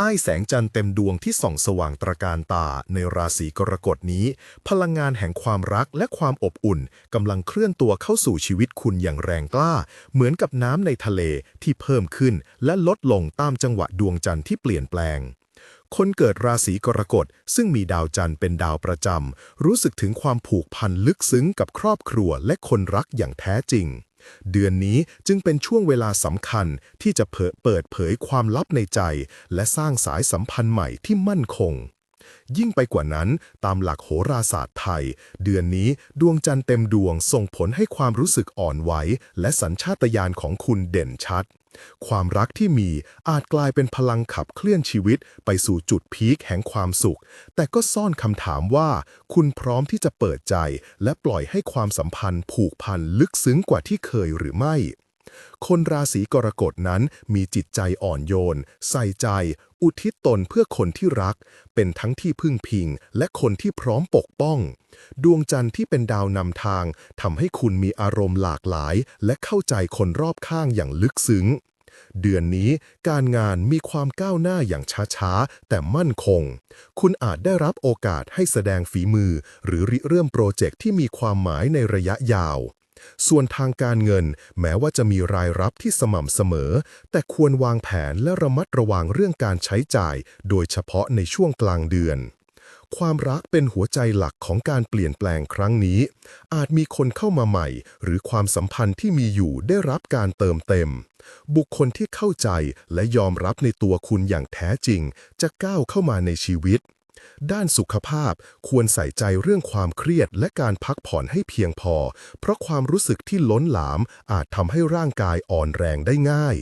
ใต้แสงจันทร์เต็มดวงที่ส่องสว่างตระการตาในราศีกรกฎนี้ พลังงานแห่งความรักและความอบอุ่นกำลังเคลื่อนตัวเข้าสู่ชีวิตคุณอย่างแรงกล้า เหมือนกับน้ำในทะเลที่เพิ่มขึ้นและลดลงตามจังหวะดวงจันทร์ที่เปลี่ยนแปลง คนเกิดราศีกรกฎซึ่งมีดาวจันทร์เป็นดาวประจำ รู้สึกถึงความผูกพันลึกซึ้งกับครอบครัวและคนรักอย่างแท้จริง เดือนนี้จึงเป็นช่วงเวลาสำคัญที่จะเผยเปิดเผยความลับในใจ และสร้างสายสัมพันธ์ใหม่ที่มั่นคง ยิ่งไปกว่านั้นตามหลักโหราศาสตร์ไทย เดือนนี้ดวงจันทร์เต็มดวงส่งผลให้ความรู้สึกอ่อนไหวและสัญชาตญาณของคุณเด่นชัด ความรักที่มีอาจกลายเป็นพลังขับเคลื่อนชีวิตไปสู่จุดพีคแห่งความสุข แต่ก็ซ่อนคำถามว่า คุณพร้อมที่จะเปิดใจ และปล่อยให้ความสัมพันธ์ผูกพันลึกซึ้งกว่าที่เคยหรือไม่ คนราศีกรกฎนั้นมีจิตใจอ่อนโยน ใส่ใจ อุทิศตนเพื่อคนที่รัก เป็นทั้งที่พึ่งพิง และคนที่พร้อมปกป้อง ดวงจันทร์ที่เป็นดาวนำทางทำให้คุณมีอารมณ์หลากหลาย และเข้าใจคนรอบข้างอย่างลึกซึ้งเดือนนี้การงานมีความก้าวหน้าอย่างช้าๆ แต่มั่นคง คุณอาจได้รับโอกาสให้แสดงฝีมือ หรือริเริ่มโปรเจกต์ที่มีความหมายในระยะยาว ส่วนทางการเงิน แม้ว่าจะมีรายรับที่สม่ำเสมอ แต่ควรวางแผนและระมัดระวังเรื่องการใช้จ่าย โดยเฉพาะในช่วงกลางเดือน ความรักเป็นหัวใจหลักของการเปลี่ยนแปลงครั้งนี้ อาจมีคนเข้ามาใหม่ หรือความสัมพันธ์ที่มีอยู่ได้รับการเติมเต็ม บุคคลที่เข้าใจและยอมรับในตัวคุณอย่างแท้จริง จะก้าวเข้ามาในชีวิต ด้านสุขภาพควรใส่ใจเรื่องความเครียดและการพักผ่อนให้เพียงพอ เพราะความรู้สึกที่ล้นหลามอาจทำให้ร่างกายอ่อนแรงได้ง่าย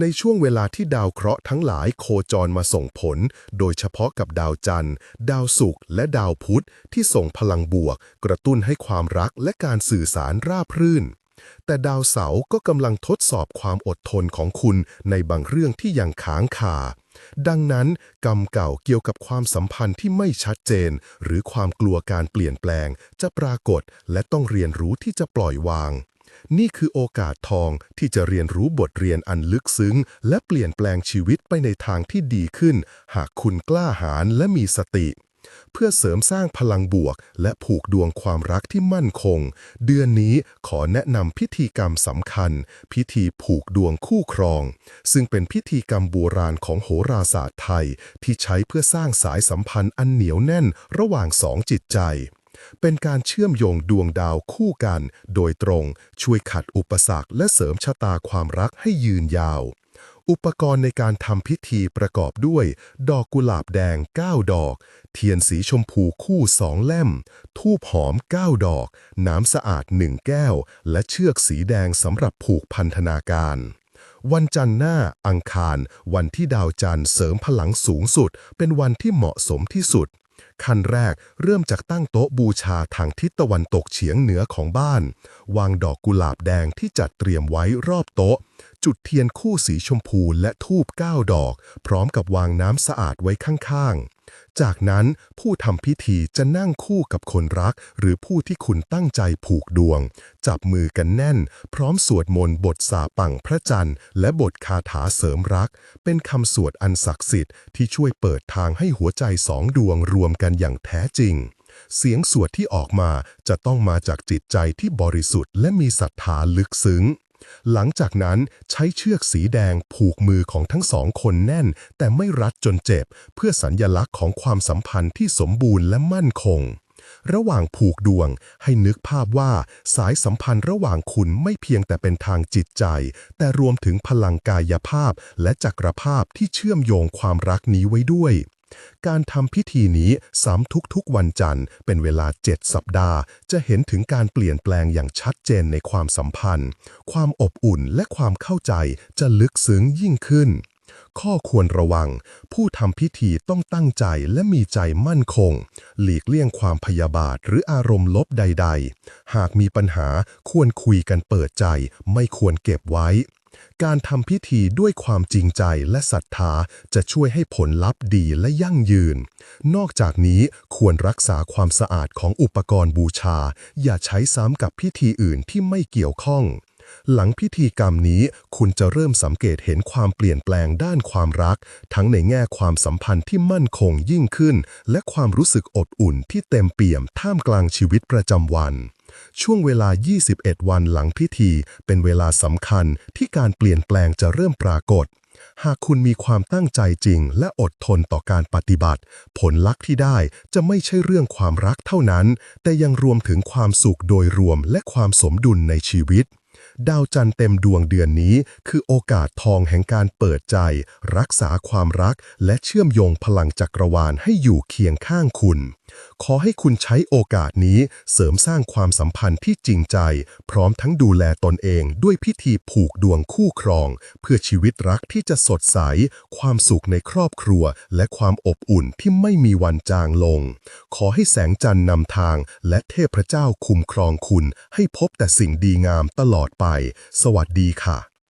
ในช่วงเวลาที่ดาวเคราะห์ทั้งหลายโคจรมาส่งผล โดยเฉพาะกับดาวจันทร์ ดาวศุกร์และดาวพุธที่ส่งพลังบวก กระตุ้นให้ความรักและการสื่อสารราบรื่น แต่ดาวเสาร์ก็กำลังทดสอบความอดทนของคุณในบางเรื่องที่ยังค้างคา ดังนั้นกรรมเก่าเกี่ยวกับความสัมพันธ์ที่ไม่ชัดเจน หรือความกลัวการเปลี่ยนแปลง จะปรากฏและต้องเรียนรู้ที่จะปล่อยวาง นี่คือโอกาสทองที่จะเรียนรู้บทเรียนอันลึกซึ้ง และเปลี่ยนแปลงชีวิตไปในทางที่ดีขึ้น หากคุณกล้าหาญและมีสติ เพื่อเสริมสร้างพลังบวก และผูกดวงความรักที่มั่นคง เดือนนี้ขอแนะนำพิธีกรรมสำคัญ พิธีผูกดวงคู่ครอง ซึ่งเป็นพิธีกรรมโบราณของโหราศาสตร์ไทย ที่ใช้เพื่อสร้างสายสัมพันธ์อันเหนียวแน่นระหว่างสองจิตใจเป็นการเชื่อมโยงดวงดาวคู่กัน โดยตรงช่วยขัดอุปสรรคและเสริมชะตาความรักให้ยืนยาว อุปกรณ์ในการทำพิธีประกอบด้วย ดอกกุหลาบแดง 9 ดอก เทียนสีชมพูคู่สองเล่ม ทูบหอม 9 ดอก น้ำสะอาด1แก้ว และเชือกสีแดงสำหรับผูกพันธนาการ วันจันทร์หน้า อังคาร วันที่ดาวจันทร์เสริมพลังสูงสุด เป็นวันที่เหมาะสมที่สุดขั้นแรกเริ่มจากตั้งโต๊ะบูชาทางทิศตะวันตกเฉียงเหนือของบ้าน วางดอกกุหลาบแดงที่จัดเตรียมไว้รอบโต๊ะ จุดเทียนคู่สีชมพูและทูบ9ดอก พร้อมกับวางน้ำสะอาดไว้ข้างๆ จากนั้นผู้ทำพิธีจะนั่งคู่กับคนรัก หรือผู้ที่คุณตั้งใจผูกดวง จับมือกันแน่น พร้อมสวดมนต์บทสาปังพระจันทร์ และบทคาถาเสริมรัก เป็นคำสวดอันศักดิ์สิทธิ์ที่ช่วยเปิดทางให้หัวใจสองดวงรวมกันอย่างแท้จริงเสียงสวดที่ออกมาจะต้องมาจากจิตใจที่บริสุทธิ์และมีศรัทธาลึกซึ้ง หลังจากนั้นใช้เชือกสีแดงผูกมือของทั้งสองคนแน่น แต่ไม่รัดจนเจ็บ เพื่อสัญญลักษณ์ของความสัมพันธ์ที่สมบูรณ์และมั่นคง ระหว่างผูกดวงให้นึกภาพว่าสายสัมพันธ์ระหว่างคุณไม่เพียงแต่เป็นทางจิตใจ แต่รวมถึงพลังกายภาพและจักรภาพที่เชื่อมโยงความรักนี้ไว้ด้วย การทำพิธีนี้ซ้ำทุกๆวันจันทร์ เป็นเวลา 7 สัปดาห์ จะเห็นถึงการเปลี่ยนแปลงอย่างชัดเจนในความสัมพันธ์ ความอบอุ่นและความเข้าใจจะลึกซึ้งยิ่งขึ้น ข้อควรระวัง ผู้ทำพิธีต้องตั้งใจและมีใจมั่นคง หลีกเลี่ยงความพยาบาทหรืออารมณ์ลบใด ๆ หากมีปัญหาควรคุยกันเปิดใจ ไม่ควรเก็บไว้ การทำพิธีด้วยความจริงใจและศรัทธาจะช่วยให้ผลลัพธ์ดีและยั่งยืน นอกจากนี้ควรรักษาความสะอาดของอุปกรณ์บูชา อย่าใช้ซ้ำกับพิธีอื่นที่ไม่เกี่ยวข้อง หลังพิธีกรรมนี้คุณจะเริ่มสังเกตเห็นความเปลี่ยนแปลงด้านความรัก ทั้งในแง่ความสัมพันธ์ที่มั่นคงยิ่งขึ้น และความรู้สึกอบอุ่นที่เต็มเปี่ยมท่ามกลางชีวิตประจำวัน ช่วงเวลา 21 วันหลังพิธี เป็นเวลาสำคัญที่การเปลี่ยนแปลงจะเริ่มปรากฏหากคุณมีความตั้งใจจริงและอดทนต่อการปฏิบัติ ผลลัพธ์ที่ได้จะไม่ใช่เรื่องความรักเท่านั้น แต่ยังรวมถึงความสุขโดยรวมและความสมดุลในชีวิต ดาวจันทร์เต็มดวงเดือนนี้ คือโอกาสทองแห่งการเปิดใจ รักษาความรัก และเชื่อมโยงพลังจักรวาลให้อยู่เคียงข้างคุณ ขอให้คุณใช้โอกาสนี้เสริมสร้างความสัมพันธ์ที่จริงใจ พร้อมทั้งดูแลตนเองด้วยพิธีผูกดวงคู่ครอง เพื่อชีวิตรักที่จะสดใส ความสุขในครอบครัว และความอบอุ่นที่ไม่มีวันจางลง ขอให้แสงจันทร์นำทาง และเทพเจ้าคุ้มครองคุณ ให้พบแต่สิ่งดีงามตลอดไป สวัสดีค่ะ